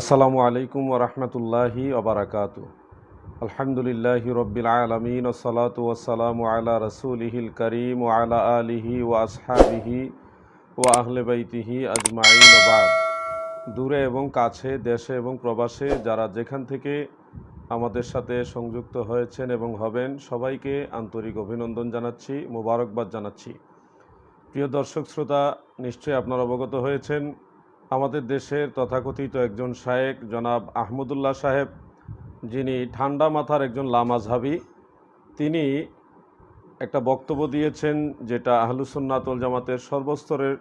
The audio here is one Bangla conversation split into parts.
আসসালামু আলাইকুম ওরহমতুল্লাহি ওবরাকাত আলহামদুলিল্লাহ রব্বিল আলমিন ওসলাত ওসালামু আলা রসুলিহিল করিম ও আলা আলিহি ও আসহাবিহি ও আহলে বাইতিহি আজমাইন বাদ। দূরে এবং কাছে, দেশে এবং প্রবাসে যারা যেখান থেকে আমাদের সাথে সংযুক্ত হয়েছেন এবং হবেন, সবাইকে আন্তরিক অভিনন্দন জানাচ্ছি, মোবারকবাদ জানাচ্ছি। প্রিয় দর্শক শ্রোতা, নিশ্চয়ই আপনারা অবগত হয়েছেন আমাদের দেশের তথাকথিত একজন শায়েক, জনাব আহমদুল্লাহ সাহেব। যিনি ঠান্ডা মাথার একজন লামাজহাবি তিনি একটা বক্তব্য দিয়েছেন যেটা আহলুসুন্নাতল জামাতের সর্বস্তরের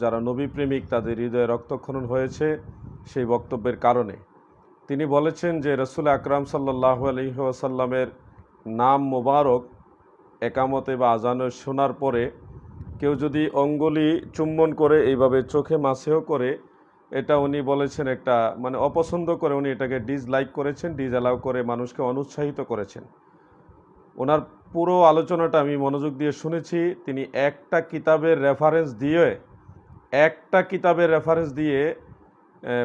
যারা নবী প্রেমিক তাদের হৃদয়ে রক্তক্ষরণ হয়েছে সেই বক্তব্যের কারণে। তিনি বলেছেন যে রসুল আকরাম সাল্লাহ আলহিহাসাল্লামের নাম মোবারক একামতে বা আজানো শোনার পরে কেউ যদি অঙ্গুলি চুম্বন করে এইভাবে চোখে মাসেও করে, এটা উনি বলেছেন একটা মানে অপছন্দ করে উনি এটাকে ডিসলাইক করেছেন ডিজ অ্যালাউ করে মানুষকে অনুৎসাহিত করেছেন। ওনার পুরো আলোচনাটা আমি মনোযোগ দিয়ে শুনেছি, তিনি একটা কিতাবের রেফারেন্স দিয়ে, একটা কিতাবের রেফারেন্স দিয়ে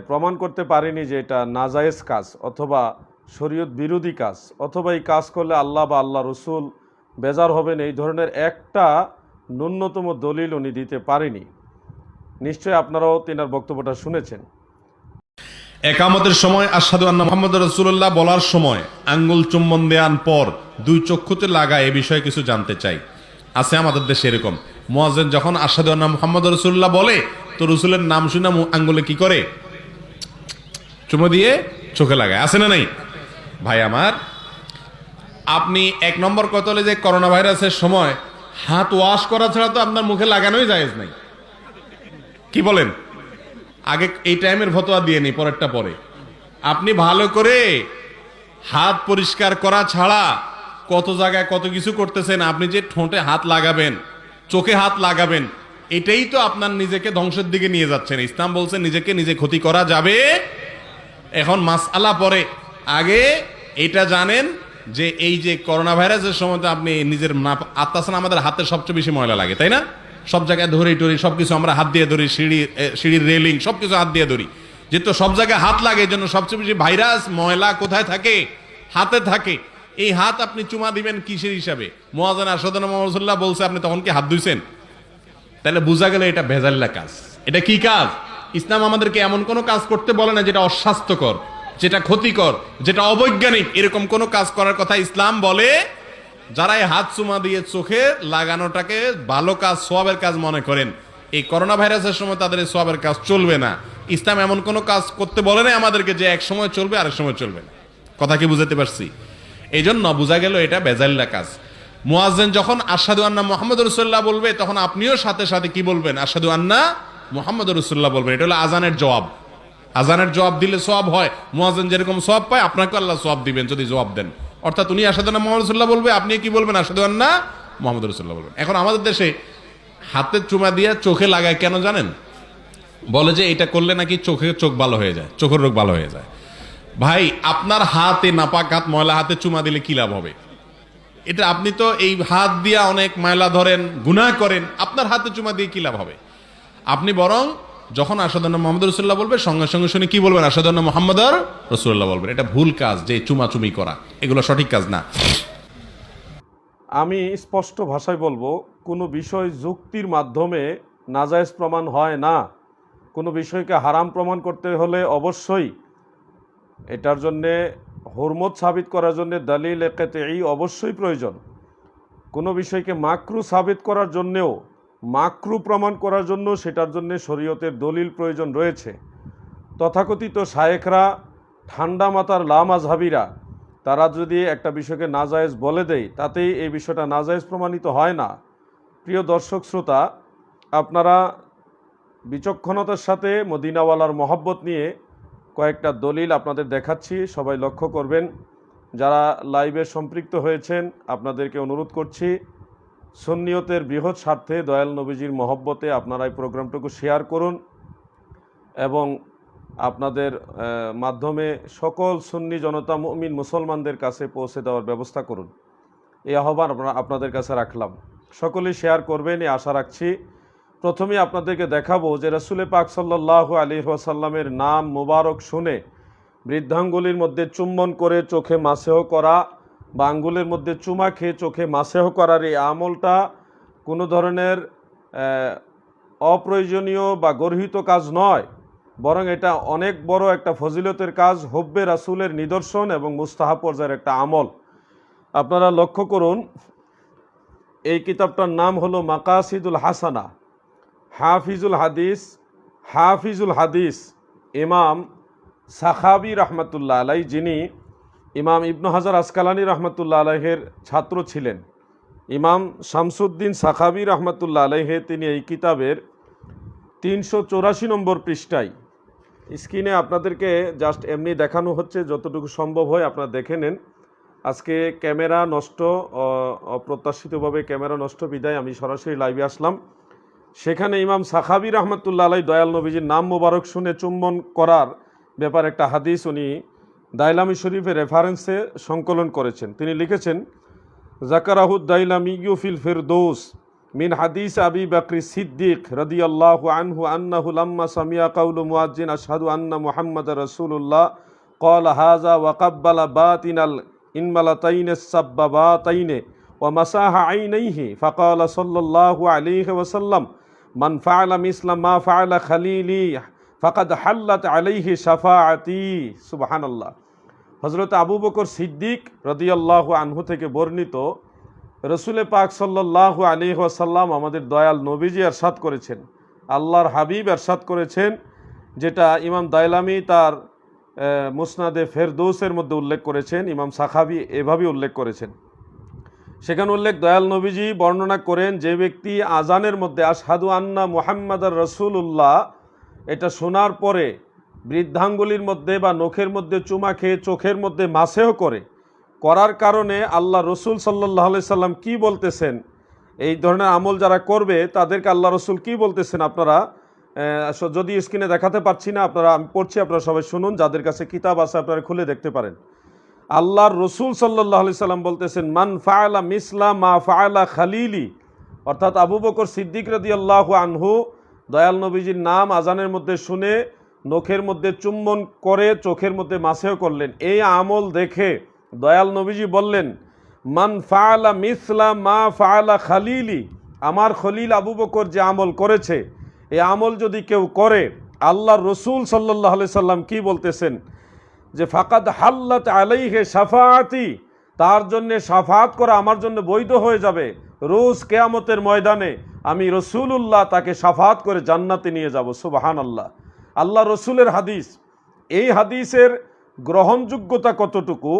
প্রমাণ করতে পারেনি যে এটা নাজায়েজ কাজ অথবা শরীয়ত বিরোধী কাজ, অথবা এই কাজ করলে আল্লাহ বা আল্লাহ রসুল বেজার হবেন। এই ধরনের একটা ন্যূনতম দলিল উনি দিতে পারেনি। নিশ্চয়ই আপনারাও তিনার বক্তব্যটা শুনেছেন। একামতের সময় আসাদু আন্না মোহাম্মদ রসুল্লাহ বলার সময় আঙ্গুল চুম্বন দেওয়ার পর দুই চক্ষুতে লাগা এ বিষয়ে কিছু জানতে চাই। আছে আমাদের দেশে এরকম। মোয়াজেন যখন আসাদু আন্না মোহাম্মদ রসুল্লাহ বলে, তো রসুলের নাম শুনে আঙ্গুলে কি করে? চুমো দিয়ে চোখে লাগায়। আছে না নাই? ভাই আমার, আপনি এক নম্বর কথা হলে যে করোনা ভাইরাসের সময় হাত ওয়াশ করা ছাড়া তো আপনার মুখে লাগানোই জায়েজ নাই। কি বলেন? আগে এই টাইমের ফতোয়া দিয়ে নি, পরেরটা পরে। আপনি ভালো করে হাত পরিষ্কার করা ছাড়া কত জায়গায় কত কিছু করতেছেন, আপনি যে ঠোঁটে হাত লাগাবেন, চোখে হাত লাগাবেন, এটাই তো আপনার নিজেকে ধ্বংসের দিকে নিয়ে যাচ্ছেন। ইসলাম বলছে, নিজেকে নিজে ক্ষতি করা যাবে। এখন মাসআলা পরে। আগে এটা জানেন যে এই যে করোনা ভাইরাসের সময় আপনি নিজের আত্মাসান আমাদের হাতে সবচেয়ে বেশি ময়লা লাগে, তাই না? সব জায়গায় ধরি টরি, সবকিছু আমরা হাত দিয়ে ধরি, সিঁড়ি সিঁড়ির রেলিং সবকিছু হাত দিয়ে ধরি। যেহেতু সব জায়গায় হাত লাগে জন্য সবচেয়ে বেশি ভাইরাস ময়লা কোথায় থাকে? হাতে থাকে। এই হাত আপনি চুমা দিবেন কিসের হিসাবে? মোয়াজান আসাদান মোহাম্মদুল্লাহ বলছে, আপনি তখন কি হাত ধুইছেন? তাহলে বোঝা গেল এটা ভেজাল্লা কাজ। এটা কি কাজ? ইসলাম আমাদেরকে এমন কোনো কাজ করতে বলে না যেটা অস্বাস্থ্যকর। যেটা ক্ষতিকর, যেটা অবৈজ্ঞানিক, এরকম কোনো কাজ করার কথা ইসলাম বলে যারা এই হাত চুমা দিয়ে চোখে লাগানোটাকে ভালো কাজ, সোয়াবের কাজ মনে করেন। এই করোনা ভাইরাসের সময় তাদের এই সোয়াবের কাজ চলবে না। ইসলাম এমন কোনো কাজ করতে বলে না আমাদেরকে যে এক সময় চলবে, আরেক সময় চলবে না। কথা কি বুঝাতে পারছি? এই জন্য বোঝা গেল এটা বেজাল্লা কাজ। মুয়াজ্জেন যখন আসাদু আন্না মোহাম্মদ রসুল্লাহ বলবে, তখন আপনিও সাথে সাথে কি বলবেন? আসাদু আন্না মোহাম্মদ রসুল্লাহ বলবেন। এটা হলো আজানের জবাব। আজানের জবাব দিলে সব হয়, মুয়াজ্জেন যেরকম সব পায়, আপনাকে আল্লাহ সব দিবেন যদি জবাব দেন। অর্থাৎ উনি আসাদু আন্না মোহাম্মদ রসুল্লাহ বলবে, আপনি কি বলবেন? আসাদু আন্না মোহাম্মদ রসুল্লাহ বলবেন। এখন আমাদের দেশে হাতে চুমা দিয়ে চোখে লাগায় কেন জানেন? বলে যে এটা করলে নাকি চোখে চোখ ভালো হয়ে যায়, চোখের রোগ ভালো হয়ে যায়। ভাই, আপনার হাতে নাপাক হাত, ময়লা হাতে চুমা দিলে কি লাভ হবে? এটা আপনি তো এই হাত দিয়ে অনেক ময়লা ধরেন, গুনাহ করেন, আপনার হাতে চুমা দিয়ে কি লাভ হবে? আপনি বরং যখন আসাদান্ন মোহাম্মদ রসুল্লাহ বলবে, সঙ্গে সঙ্গে শুনে কি বলবেন? আসাদান্ন মোহাম্মদ রসুল্লাহ বলবেন। এটা ভুল কাজ, যে চুমাচুমি করা। এগুলো সঠিক কাজ না। আমি স্পষ্ট ভাষায় বলব, কোনো বিষয় যুক্তির মাধ্যমে নাজায়েজ প্রমাণ হয় না। কোনো বিষয়কে হারাম প্রমাণ করতে হলে অবশ্যই এটার জন্যে, হরমত সাবিত করার জন্যে দলিল একেতে এই অবশ্যই প্রয়োজন। কোনো বিষয়কে মাকরু সাবিত করার জন্যেও মাকরু প্রমাণ করার জন্য সেটার জন্যে শরীয়তের দলিল প্রয়োজন রয়েছে। তথাকথিত শায়েখরা, ঠান্ডা মাতার লামাজহাবিরা তারা যদি একটা বিষয়কে নাজায়েজ বলে দেয়, তাতেই এই বিষয়টা নাজায়েজ প্রমাণিত হয় না। প্রিয় দর্শক শ্রোতা, আপনারা বিচক্ষণতার সাথে মদিনাওয়ালার মহব্বত নিয়ে কয়েকটা দলিল আপনাদের দেখাচ্ছি, সবাই লক্ষ্য করবেন। যারা লাইভে সম্পৃক্ত হয়েছেন, আপনাদেরকে অনুরোধ করছি সুন্নিয়তের বৃহৎ স্বার্থে দয়াল নবীজির মহব্বতে আপনারা এই প্রোগ্রামটুকু শেয়ার করুন এবং আপনাদের মাধ্যমে সকল সুন্নি জনতা মমিন মুসলমানদের কাছে পৌঁছে দেওয়ার ব্যবস্থা করুন। এই আহ্বান আমরা আপনাদের কাছে রাখলাম। সকলেই শেয়ার করবেন, এই আশা রাখছি। প্রথমে আপনাদেরকে দেখাবো যে রসুলে পাক সাল্লাহ আলী ওয়াসাল্লামের নাম মোবারক শুনে বৃদ্ধাঙ্গুলির মধ্যে চুম্বন করে চোখে মাসেহ করা বা আঙ্গুলের মধ্যে চুমা খেয়ে চোখে মাসেহ করার এই আমলটা কোনো ধরনের অপ্রয়োজনীয় বা গর্হিত কাজ নয়। বরং এটা অনেক বড় একটা ফজিলতের কাজ, হব্বে রাসুলের নিদর্শন এবং মুস্তাহা পর্যায়ের একটা আমল। আপনারা লক্ষ্য করুন, এই কিতাবটার নাম হলো মাকাসিদুল হাসানা, হাফিজুল হাদিস হাফিজুল হাদিস ইমাম সাখাবি রহমতুল্লাহ আলাই যিনি ইমাম ইবনু হাজার আসকালানি রহমতুল্লাহ আলাইহের ছাত্র ছিলেন। ইমাম শামসুদ্দিন সাখাবি রহমতুল্লাহ আলাইহে তিনি এই কিতাবের তিনশো নম্বর পৃষ্ঠায়। স্ক্রিনে আপনাদেরকে জাস্ট এমনি দেখানো হচ্ছে, যতটুকু সম্ভব হয় আপনারা দেখে নেন। আজকে ক্যামেরা নষ্ট অপ্রত্যাশিতভাবে ক্যামেরা নষ্ট, বিদায়, আমি সরাসরি লাইভে আসলাম। সেখানে ইমাম সাখাবি রহমতুল্লাহ আলাই দয়াল নবীজির নাম মোবারক শুনে চুম্বন করার ব্যাপার একটা হাদিস উনি দাইলামি শরীফের রেফারেন্সে সংকলন করেছেন। তিনি লিখেছেন জাকারাহুদ দাইলামি ইউফিল ফেরদোস মিন হাদিস আবি বাকরি সিদ্দিক রদি আল্লাহ আনহু আন্না হুলাম্মা সামিয়া কাউল মুয়াজ্জিন আসাদু আন্না মুহাম্মদ রসুল্লাহ কল হাজা ওয়াকাব্বালা আল ইনমালা তাইনে সাব্বা বা তাইনে ও মাসাহা আইনাইহি ফাকাল সাল্লাল্লাহু আলাইহি ওয়াসাল্লাম, মান ফায়লাম ইসলাম মা ফায়লা খালিলি ফাকাদ হাল্লাত আলাইহি সাফাতি সুবাহান আল্লাহ হজরত আবু বকর সিদ্দিক রদিয়াল্লাহ আনহু থেকে বর্ণিত, রসুলে পাক সাল্লাহ আলী আসাল্লাম আমাদের দয়াল নবীজি আরশাদ করেছেন, আল্লাহর হাবিব এরশাদ করেছেন, যেটা ইমাম দায়লামি তার মুসনাদে ফেরদৌসের মধ্যে উল্লেখ করেছেন, ইমাম সাখাবি এভাবে উল্লেখ করেছেন। সেখানে উল্লেখ, দয়াল নবীজি বর্ণনা করেন, যে ব্যক্তি আজানের মধ্যে আসাদু আন্না মোহাম্মদ রসুল্লাহ এটা শোনার পরে বৃদ্ধাঙ্গুলির মধ্যে বা নখের মধ্যে চুমা খেয়ে চোখের মধ্যে মাসেহ করে, করার কারণে আল্লাহ রসুল সাল্লাহ সাল্লাম কী বলতেছেন? এই ধরনের আমল যারা করবে, তাদেরকে আল্লাহ রসুল কি বলতেছেন আপনারা? যদি স্ক্রিনে দেখাতে পারছি না, আপনারা, আমি পড়ছি, আপনারা সবাই শুনুন, যাদের কাছে কিতাব আছে আপনারা খুলে দেখতে পারেন। আল্লাহর রসুল সাল্লাহ সাল্লাম বলতেছেন, মান ফায়লা মিসলা মা ফায়লা খালিলি। অর্থাৎ আবু বকর সিদ্দিক রদি আল্লাহ আনহু দয়াল নবীজির নাম আজানের মধ্যে শুনে, নখের মধ্যে চুম্বন করে, চোখের মধ্যে মাসেও করলেন। এই আমল দেখে দয়াল নবীজি বললেন, মান ফায়লা মিসলা মা ফায়লা খালিলি। আমার খলিল আবু বকর যে আমল করেছে এই আমল যদি কেউ করে আল্লাহর রসুল সাল্লাহ সাল্লাম কি বলতেছেন? যে, ফাকাদ হাল্লাত আলাইহে সাফায়াতি তার জন্যে সাফাত করা আমার জন্য বৈধ হয়ে যাবে। রোজ কেয়ামতের ময়দানে আমি রসুলুল্লাহ তাকে সাফাত করে জান্নাতে নিয়ে যাব সুবাহান আল্লাহ আল্লাহ রসুলের হাদিস, এই হাদিসের গ্রহণযোগ্যতা কতটুকু?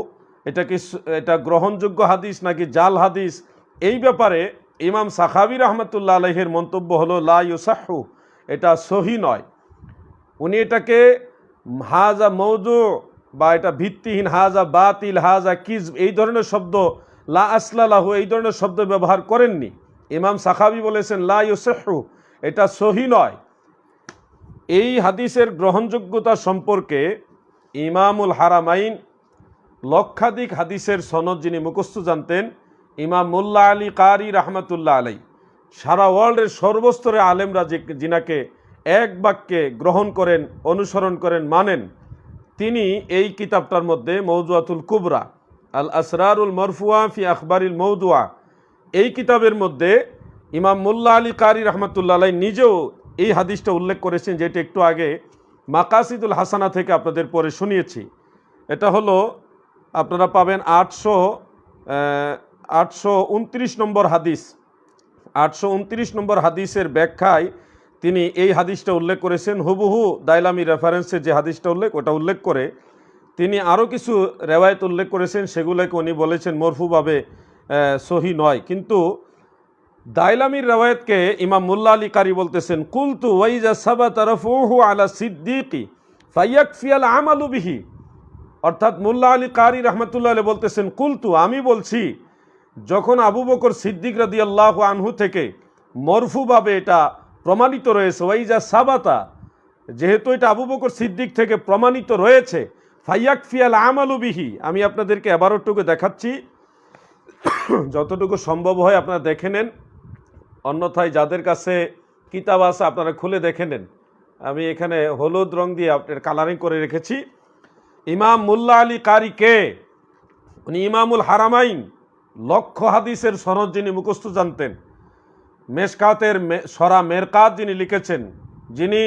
এটা কি এটা গ্রহণযোগ্য হাদিস নাকি জাল হাদিস? এই ব্যাপারে ইমাম সাখাবি রহমতুল্লাহ আলহের মন্তব্য হলো, লা ইউসাহু এটা সহি নয়। উনি এটাকে হাজা মৌজু বা এটা ভিত্তিহীন, হাজা বাতিল, হাজা কিজ এই ধরনের শব্দ, লা আসলালাহু, এই ধরনের শব্দ ব্যবহার করেননি। ইমাম সাখাবি বলেছেন, লা ইউসেহু এটা সহি নয়। এই হাদিসের গ্রহণযোগ্যতা সম্পর্কে ইমামুল হারামাইন লক্ষাধিক হাদিসের সনদ যিনি মুখস্থ জানতেন, ইমাম মোল্লা আলী কারি রহমতুল্লাহ আলাই সারা ওয়ার্ল্ডের সর্বস্তরে আলেমরা যে যিনাকে এক বাক্যে গ্রহণ করেন, অনুসরণ করেন, মানেন, তিনি এই কিতাবটার মধ্যে মৌজুয়াতুল কুবরা আল আসরারুল মরফুয়া ফি আখবারিল মৌদুয়া এই কিতাবের মধ্যে ইমাম মোল্লা আলী কারি রহমতুল্লাহ নিজেও এই হাদিসটা উল্লেখ করেছেন, যেটি একটু আগে মাকাসিদুল হাসানা থেকে আপনাদের পরে শুনিয়েছি। এটা হলো, আপনারা পাবেন আটশো আটশো উনত্রিশ নম্বর হাদিস। আটশো উনত্রিশ নম্বর হাদিসের ব্যাখ্যায় তিনি এই হাদিসটা উল্লেখ করেছেন। হুবহু দাইলামি রেফারেন্সে যে হাদিসটা উল্লেখ, ওটা উল্লেখ করে তিনি আরও কিছু রেওয়ায়ত উল্লেখ করেছেন, সেগুলোকে উনি বলেছেন মরফুভাবে সহি নয়। কিন্তু দাইলামির রেওয়ায়তকে ইমাম মুল্লা আলী কারি বলতেছেন, কুলতু ওয়াইজা সাবা তরফুহু আলা সিদ্দিকি ফাইয়াক ফিয়াল আমালু বিহি। অর্থাৎ মুল্লা আলী কারি রহমতুল্লাহ আলী বলতেছেন, কুলতু, আমি বলছি, যখন আবু বকর সিদ্দিক রাদি আল্লাহ আনহু থেকে মরফুভাবে এটা প্রমাণিত রয়েছে, ওয়াইজা সাবাতা, যেহেতু এটা আবু বকর সিদ্দিক থেকে প্রমাণিত রয়েছে ফাইয়াক ফিয়াল আমালু বিহি, আমি আপনাদেরকে এবারোটুকু দেখাচ্ছি যতটুকু সম্ভব হয় আপনারা দেখে নেন। অন্যথায় যাদের কাছে কিতাব আছে আপনারা খুলে দেখে নেন। আমি এখানে হলুদ রং দিয়ে আপনার কালারিং করে রেখেছি। ইমাম মুল্লা আলী কারি কে? উনি ইমামুল হারামাইন। লক্ষ হাদিসের সনদ যিনি মুখস্থ জানতেন। মেশকাতের সরা মেরকাত যিনি লিখেছেন, যিনি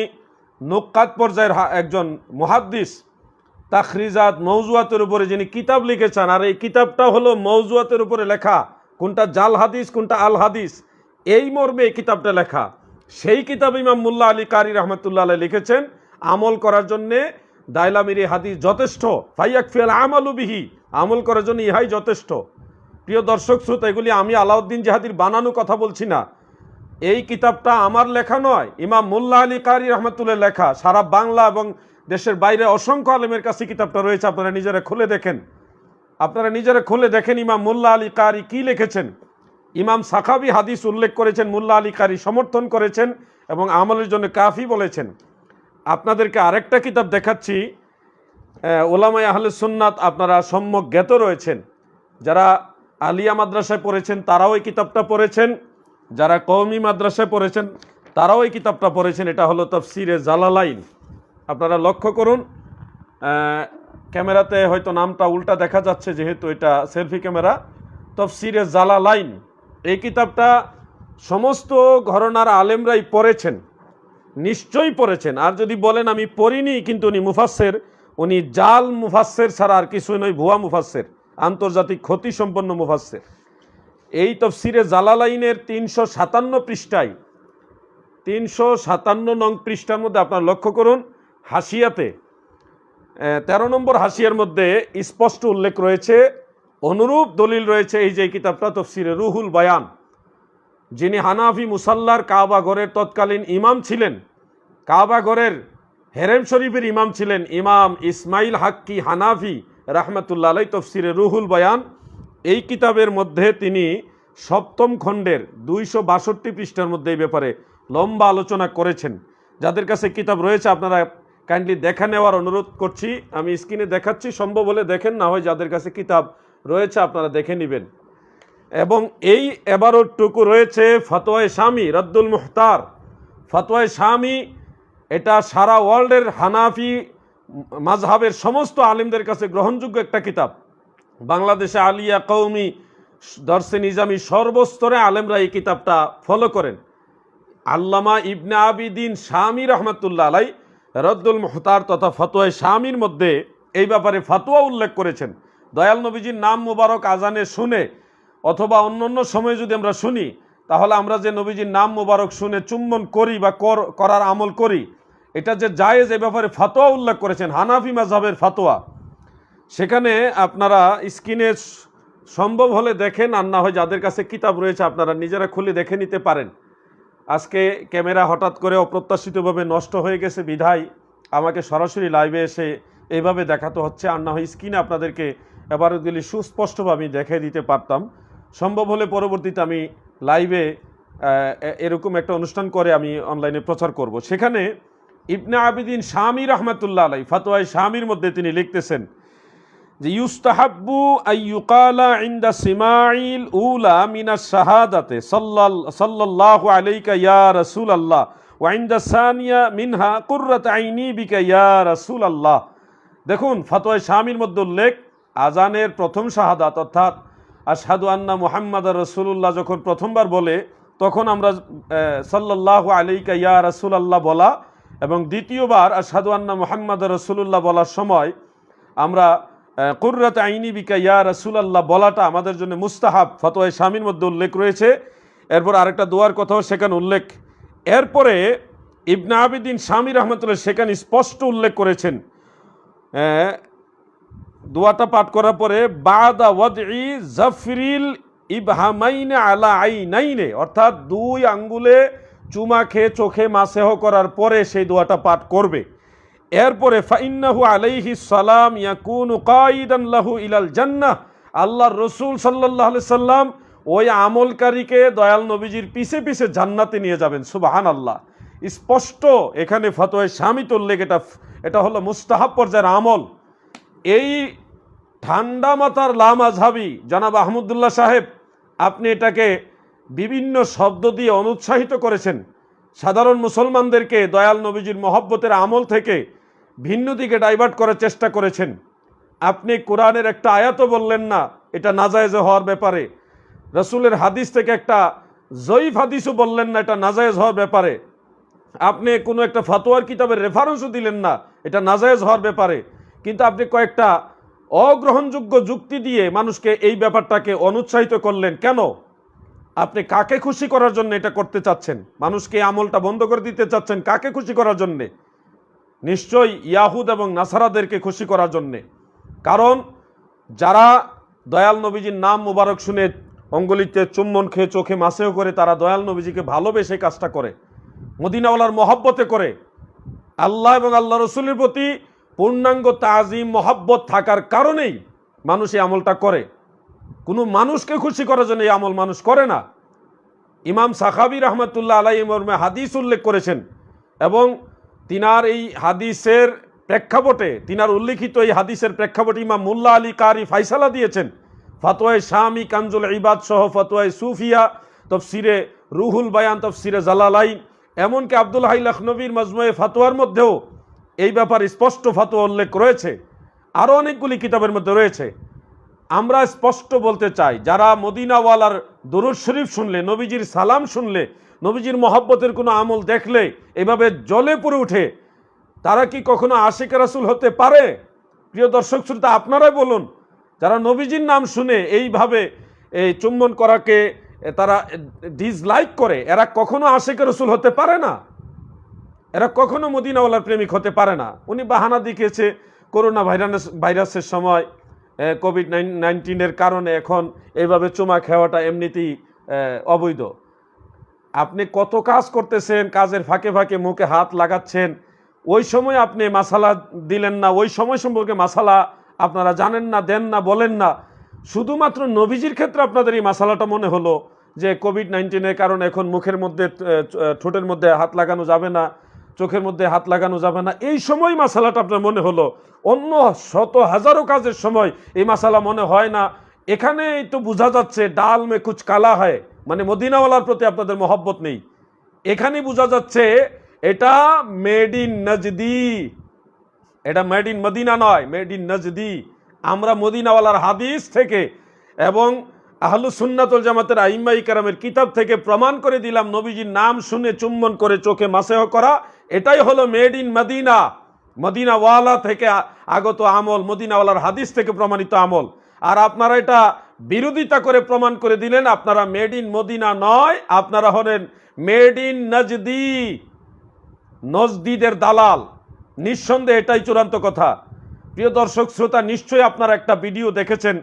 নুক্কাত পর্যায়ের একজন মুহাদ্দিস। তাখরিজাত মৌজুয়াতের উপরে যিনি কিতাব লিখেছেন, আর এই কিতাবটা হলো মৌজুয়াতের উপরে লেখা। কোনটা জাল হাদিস, কোনটা আল হাদিস, এই মর্মে কিতাবটা লেখা। সেই কিতাব ইমাম মুল্লা আলী কারি রহমতুল্লাহ আলাই লিখেছেন, আমল করার জন্যে দাইলামিরি হাদিস যথেষ্ট। ফাইয়াক ফিয়াল আমালু বিহি, আমল করার জন্য ইহাই যথেষ্ট। প্রিয় দর্শক শ্রোতা, এগুলি আমি আলাউদ্দিন জাহাদির বানানো কথা বলছি না। এই কিতাবটা আমার লেখা নয়, ইমাম মোল্লা আলী কারি রহমতুল্লাহ লেখা। সারা বাংলা এবং দেশের বাইরে অসংখ্য আলেমের কাছে কিতাবটা রয়েছে, আপনারা নিজেরা খুলে দেখেন। আপনারা নিজেরা খুলে দেখেন ইমাম মোল্লা আলী কারি কি লিখেছেন। ইমাম সাখাবি হাদিস উল্লেখ করেছেন, মোল্লা আলী কারি সমর্থন করেছেন এবং আমলের জন্য কাফি বলেছেন। আপনাদেরকে আরেকটা কিতাব দেখাচ্ছি ওলামাই আহলে সুন্নাত আপনারা সম্যক জ্ঞাত রয়েছেন। যারা আলিয়া মাদ্রাসায় পড়েছেন, তারাও এই কিতাবটা পড়েছেন। যারা কওমি মাদ্রাসায় পড়েছেন, তারাও এই কিতাবটা পড়েছেন। এটা হলো তফসিরে জালালাইন। আপনারা লক্ষ্য করুন ক্যামেরাতে হয়তো নামটা উল্টা দেখা যাচ্ছে যেহেতু এটা সেলফি ক্যামেরা। তফসিরে জালালাইন, এই কিতাবটা সমস্ত ঘরনার আলেমরাই পড়েছেন, নিশ্চয়ই পড়েছেন। আর যদি বলেন আমি পড়িনি, কিন্তু উনি মুফাসের উনি জাল মুফাসের ছাড়া আর কিছুই নয়, ভুয়া মুফাসের আন্তর্জাতিক ক্ষতি সম্পন্ন মুফাসের এই তফসিরে জালালাইনের তিনশো সাতান্ন পৃষ্ঠায়, তিনশো সাতান্ন নং পৃষ্ঠার মধ্যে আপনারা লক্ষ্য করুন হাসিয়াতে তেরো নম্বর হাসিয়ার মধ্যে স্পষ্ট উল্লেখ রয়েছে, অনুরূপ দলিল রয়েছে এই যে কিতাবটা, তফসিরে রুহুল বায়ান। যিনি হানাফি মুসাল্লার কাবা ঘরের তৎকালীন ইমাম ছিলেন, কাবা ঘরের হেরেম শরীফের ইমাম ছিলেন ইমাম ইসমাইল হাক্কি হানাফি রাহমাতুল্লাহ আলাই তফসিরে রুহুল বয়ান। এই কিতাবের মধ্যে তিনি সপ্তম খণ্ডের দুইশো বাষট্টি পৃষ্ঠার মধ্যে এই ব্যাপারে লম্বা আলোচনা করেছেন। যাদের কাছে কিতাব রয়েছে, আপনারা কাইন্ডলি দেখা নেওয়ার অনুরোধ করছি। আমি স্ক্রিনে দেখাচ্ছি, সম্ভব হলে দেখেন, না হয় যাদের কাছে কিতাব রয়েছে আপনারা দেখে নেবেন। এবং এই এবারটুকু রয়েছে ফতোয়ায় স্বামী রদ্দুল মুহতার ফতোয়ায় স্বামী এটা সারা ওয়ার্ল্ডের হানাফি মাঝহাবের সমস্ত আলিমদের কাছে গ্রহণযোগ্য একটা কিতাব। বাংলাদেশে আলিয়া কৌমি দর্শে নিজামি সর্বস্তরে আলেমরা এই কিতাবটা ফলো করেন। আল্লামা ইবনে আবিদিন স্বামী রহমতুল্লাহ আলাই রদ্দুল মুহতার তথা ফতোয়ায় স্বামীর মধ্যে এই ব্যাপারে ফতোয়া উল্লেখ করেছেন। দয়াল নবীজির নাম মুবারক আজানে শুনে অথবা অন্য অন্য সময় যদি আমরা শুনি, তাহলে আমরা যে নবীজির নাম মুবারক শুনে চুম্বন করি বা কর- করার আমল করি, এটা যে জায়েজ এ ব্যাপারে ফতোয়া উল্লেখ করেছেন, হানাফি মাঝহের ফতোয়া। সেখানে আপনারা স্ক্রিনে সম্ভব হলে দেখেন, আর না হয় যাদের কাছে কিতাব রয়েছে, আপনারা নিজেরা খুলে দেখে নিতে পারেন। আজকে ক্যামেরা হঠাৎ করে অপ্রত্যাশিতভাবে নষ্ট হয়ে গেছে বিধায় আমাকে সরাসরি লাইভে এসে এইভাবে দেখাতে হচ্ছে। আর না হয় স্ক্রিনে আপনাদেরকে এবারে দিলে সুস্পষ্টভাবে আমি দেখে দিতে পারতাম, সম্ভব হলে পরবর্তীতে আমি লাইভে এরকম একটা অনুষ্ঠান করে আমি অনলাইনে প্রচার করব। সেখানে ইবনে আবিদিন স্বামী রহমতুল্লাহ আলাই ফাতোয়াই স্বামীর মধ্যে তিনি লিখতেছেন যে ইউস্তাহাব্বু আইয়ুকালা ইনদা সিমাইল উলা মিনা শাহাদাতে সাল্লাল্লাহু আলাইকা ইয়া রাসূলুল্লাহ, ওয়া ইনদা সানিয়া মিনহা কুররাত আইনি বিকা ইয়া রাসূলুল্লাহ। দেখুন ফতোয়া স্বামীর মধ্যে উল্লেখ আজানের প্রথম শাহাদাত অর্থাৎ আশহাদু আন্না মুহাম্মদ রসুল্লাহ যখন প্রথমবার বলে, তখন আমরা সাল্লাল্লাহু আলাইকা ইয়া রাসূলুল্লাহ বলা এবং দ্বিতীয়বার আশহাদু আন্না মুহাম্মদ রসুল্লাহ বলার সময় আমরা কুর্রাত আইনি বিকা ইয়া রাসূলুল্লাহ বলাটা আমাদের জন্য মুস্তাহাব। ফতোয়া স্বামীর মধ্যে উল্লেখ রয়েছে। এরপর আরেকটা দোয়ার কথাও সেখানে উল্লেখ। এরপরে ইবনা আবিদিন স্বামী রহমতুল্লাহ সেখানে স্পষ্ট উল্লেখ করেছেন। দোয়াটা পাঠ করার পরে, বাদা ওয়াদই জাফরিল ইবহামাইনে আলা আইনাইনে। অর্থাৎ দুই আঙ্গুলে চুমা খেয়ে, চোখে মাসেহ করার পরে সেই দোয়াটা পাঠ করবে। এরপরে, ফাইন্নাহু আলাইহি সালাম ইয়াকুন কাইদান লাহু ইলাল জান্নাহ। আল্লাহর রসুল সাল্লাল্লাহু আলাইহি সাল্লাম ওই আমলকারীকে দয়াল নবীজির পিছে পিছে জান্নাতে নিয়ে যাবেন সুবাহান আল্লাহ স্পষ্ট এখানে ফতোয় স্বামী উল্লেখ, এটা এটা হলো মুস্তাহাব পর্যায়ের আমল। এই ঠান্ডা মাথার লামাঝাবি জনাব আহমদুল্লাহ সাহেব, আপনি এটাকে বিভিন্ন শব্দ দিয়ে অনুৎসাহিত করেছেন। সাধারণ মুসলমানদেরকে দয়াল নবীজির মহব্বতের আমল থেকে ভিন্ন দিকে ডাইভার্ট করার চেষ্টা করেছেন। আপনি কোরআনের একটা আয়াতও বললেন না, এটা নাজায়েজ হওয়ার ব্যাপারে। রসুলের হাদিস থেকে একটা জয়ীফ হাদিসও বললেন না, এটা নাজায়েজ হওয়ার ব্যাপারে। আপনি কোনো একটা ফতোয়ার কিতাবের রেফারেন্সও দিলেন না, এটা নাজায়েজ হওয়ার ব্যাপারে। কিন্তু আপনি কয়েকটা অগ্রহণযোগ্য যুক্তি দিয়ে মানুষকে এই ব্যাপারটাকে অনুৎসাহিত করলেন। কেন? আপনি কাকে খুশি করার জন্য এটা করতে চাচ্ছেন? মানুষকে আমলটা বন্ধ করে দিতে চাচ্ছেন কাকে খুশি করার জন্যে? নিশ্চয়ই ইয়াহুদ এবং নাসারাদেরকে খুশি করার জন্যে। কারণ যারা দয়াল নবীজির নাম মুবারক শুনে অঙ্গলিতে চুম্বন খেয়ে চোখে মাসেও করে, তারা দয়াল নবীজিকে ভালোবেসে কাজটা করে, মদিনাওয়ালার মহব্বতে করে। আল্লাহ এবং আল্লাহ রসুলের প্রতি পূর্ণাঙ্গ তাজিম, মহাব্বত থাকার কারণেই মানুষ এই আমলটা করে। কোনো মানুষকে খুশি করার জন্য এই আমল মানুষ করে না। ইমাম সাখাবি রহমতুল্লাহ আলাই মর্মে হাদিস উল্লেখ করেছেন এবং তিনার এই হাদিসের প্রেক্ষাপটে, তিনার উল্লিখিত এই হাদিসের প্রেক্ষাপটে ইমাম মুল্লা আলী কারি ফাইসালা দিয়েছেন, ফাতোয়ায় শামি কাঞ্জুল ইবাদ সহ ফাতোয়ায় সুফিয়া, তফসিরে রুহুল বায়ান, তফসিরে জালালাইন, এমনকি আব্দুল হাই লখনবীর মজমুয়ে ফাতোয়ার মধ্যেও এই ব্যাপারে স্পষ্ট ফাতোয়া উল্লেখ রয়েছে। আরও অনেকগুলি কিতাবের মধ্যে রয়েছে। আমরা স্পষ্ট বলতে চাই, যারা মদিনাওয়ালার দরুদ শরীফ শুনলে, নবীজির সালাম শুনলে নবীজির মহব্বতের কোনো আমল দেখলে এভাবে জলে পড়ে উঠে, তারা কি কখনো আশিক রাসুল হতে পারে? প্রিয় দর্শক শ্রোতা, আপনারাই বলুন, যারা নবীজির নাম শুনে এইভাবে, এই চুম্বন করাকে তারা ডিসলাইক করে, এরা কখনো আশিক রসুল হতে পারে না? এরা কখনো মদিনাওয়ালার প্রেমিক হতে পারে না? উনি বাহানা দেখিয়েছে করোনা ভাইরাস, ভাইরাসের সময় কোভিড নাইন্টিনের কারণে এখন এইভাবে চুমা খাওয়াটা এমনিতেই অবৈধ। আপনি কত কাজ করতেছেন, কাজের ফাঁকে ফাঁকে মুখে হাত লাগাচ্ছেন, ওই সময় আপনি মাসালা দিলেন না, ওই সময় সম্পর্কে মাসালা আপনারা জানেন না, দেন না, বলেন না। শুধুমাত্র নবীজির ক্ষেত্রে আপনাদের এই মাসালাটা মনে হলো যে কোভিড নাইন্টিনের কারণে এখন মুখের মধ্যে ঠোঁটের মধ্যে হাত লাগানো যাবে না, চোখের মধ্যে হাত লাগানো যাবে না। এই সময় মাসালাটা আপনার মনে হলো, অন্য শত হাজারো কাজের সময় এই মাসালা মনে হয় না। এখানেই তো বোঝা যাচ্ছে, ডাল মে কুচ কালা হয় মানে মদিনাওয়ালার প্রতি আপনাদের মহব্বত নেই। এখানে বোঝা যাচ্ছে এটা মেড ইন নজদি এটা মেড ইন মদিনা নয় মেড ইন নজদি আমরা মদিনাওয়ালার হাদিস থেকে এবং আহলু সুন্নাতুল জামাতের আইম্মাই কারামের কিতাব থেকে প্রমাণ করে দিলাম, নবীজির নাম শুনে চুম্বন করে চোখে মাসেহ করা। এটাই হলো মেড ইন মদিনা। মদিনাওয়ালা থেকে আগত আমল, মদিনাওয়ালার হাদিস থেকে প্রমাণিত আমল। আর আপনারা এটা বিরোধিতা করে প্রমাণ করে দিলেন, আপনারা মেড ইন মদিনা নয়, আপনারা হলেন মেড ইন নজদি, নজদিদের দালাল। নিঃসন্দেহে এটাই চূড়ান্ত কথা। প্রিয় দর্শক, শ্রোতা, নিশ্চয়ই আপনারা একটা ভিডিও দেখেছেন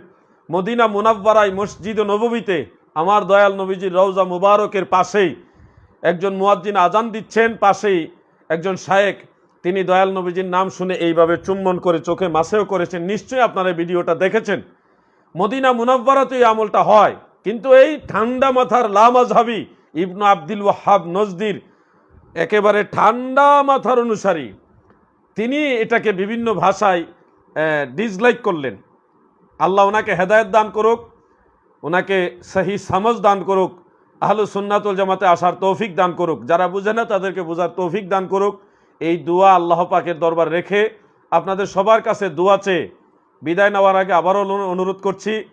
মদিনা মুনাব্বারাই মসজিদ নববীতে। আমার দয়াল নবীজির রওজা মুবারকের পাশেই একজন মুয়াজ্জিন আজান দিচ্ছেন, পাশেই একজন শায়েক। তিনি দয়াল নবীজির নাম শুনে এইভাবে চুম্বন করে চোখে মাসেও করেছেন। নিশ্চয়ই আপনারা ভিডিওটা দেখেছেন। মদিনা মুনাব্বারাতে এই আমলটা হয়। কিন্তু এই ঠান্ডা মাথার লামাজহাবি ইবনু আব্দুল ওয়াহাব নজদির একেবারে ঠান্ডা মাথার অনুসারী। তিনি এটাকে বিভিন্ন ভাষায় ডিসলাইক করলেন। আল্লাহ ওনাকে হেদায়ত দান করুক, ওনাকে সহি সামজ দান করুক, আহলু সুন্নাতুল জামাতে আসার তৌফিক দান করুক। যারা বুঝে না, তাদেরকে বোঝার তৌফিক দান করুক। এই দোয়া আল্লাহ পাকের দরবার রেখে আপনাদের সবার কাছে দোয়া চেয়ে বিদায় নেওয়ার আগে আবারও অনু- অনুরোধ করছি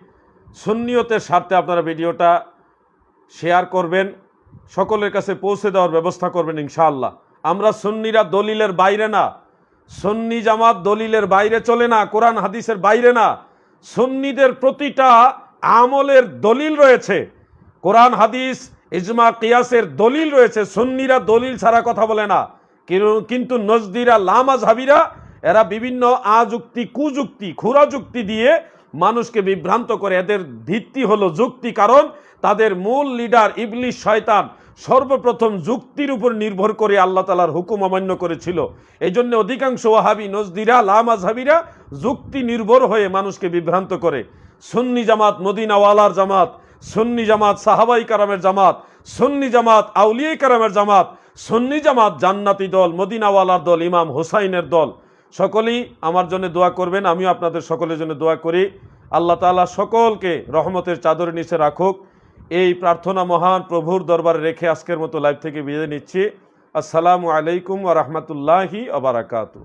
সুন্নিয়তের স্বার্থে আপনারা ভিডিওটা শেয়ার করবেন, সকলের কাছে পৌঁছে দেওয়ার ব্যবস্থা করবেন ইনশাআল্লাহ। আমরা সুন্নিরা দলিলের বাইরে না, সুন্নি জামাত দলিলের বাইরে চলে না, কোরআন হাদিসের বাইরে না, সুন্নিদের প্রতিটা আমলের দলিল রয়েছে, কোরআন হাদিস, ইজমা, কিয়াসের দলিল রয়েছে, সুন্নিরা দলিল ছাড়া কথা বলে না, কিন্তু- নজদিরা নজদিরা লামাজহাবিরা এরা বিভিন্ন আযুক্তি, কুযুক্তি খুরা যুক্তি দিয়ে মানুষকে বিভ্রান্ত করে। এদের ভিত্তি হলো যুক্তি, কারণ তাদের মূল লিডার ইবলিশ শয়তান সর্বপ্রথম যুক্তির উপর নির্ভর করে আল্লাহ তালার হুকুম অমান্য করেছিল। এই জন্য অধিকাংশ ওয়াহাবি, নজদিরা লামাজহাবিরা যুক্তি নির্ভর হয়ে মানুষকে বিভ্রান্ত করে। সুন্নি জামাত, মদিনাওয়ালার জামাত, সুন্নি জামাত, সাহাবাই কারামের জামাত, সুন্নি জামাত আউলিয়াই কারামের জামাত, সুন্নি জামাত, জান্নাতি দল, মদিনাওয়ালার দল, ইমাম হোসাইনের দল। সকলেই আমার জন্য দোয়া করবেন, আমিও আপনাদের সকলের জন্য দোয়া করি। আল্লাহ তালা সকলকে রহমতের চাদর নিচে রাখুক। এই প্রার্থনা মহান প্রভুর দরবারে রেখে আজকের মতো লাইভ থেকে বিদায় নিচ্ছি। আসসালামু আলাইকুম ওরহমতুল্লাহি ওবরাকাতু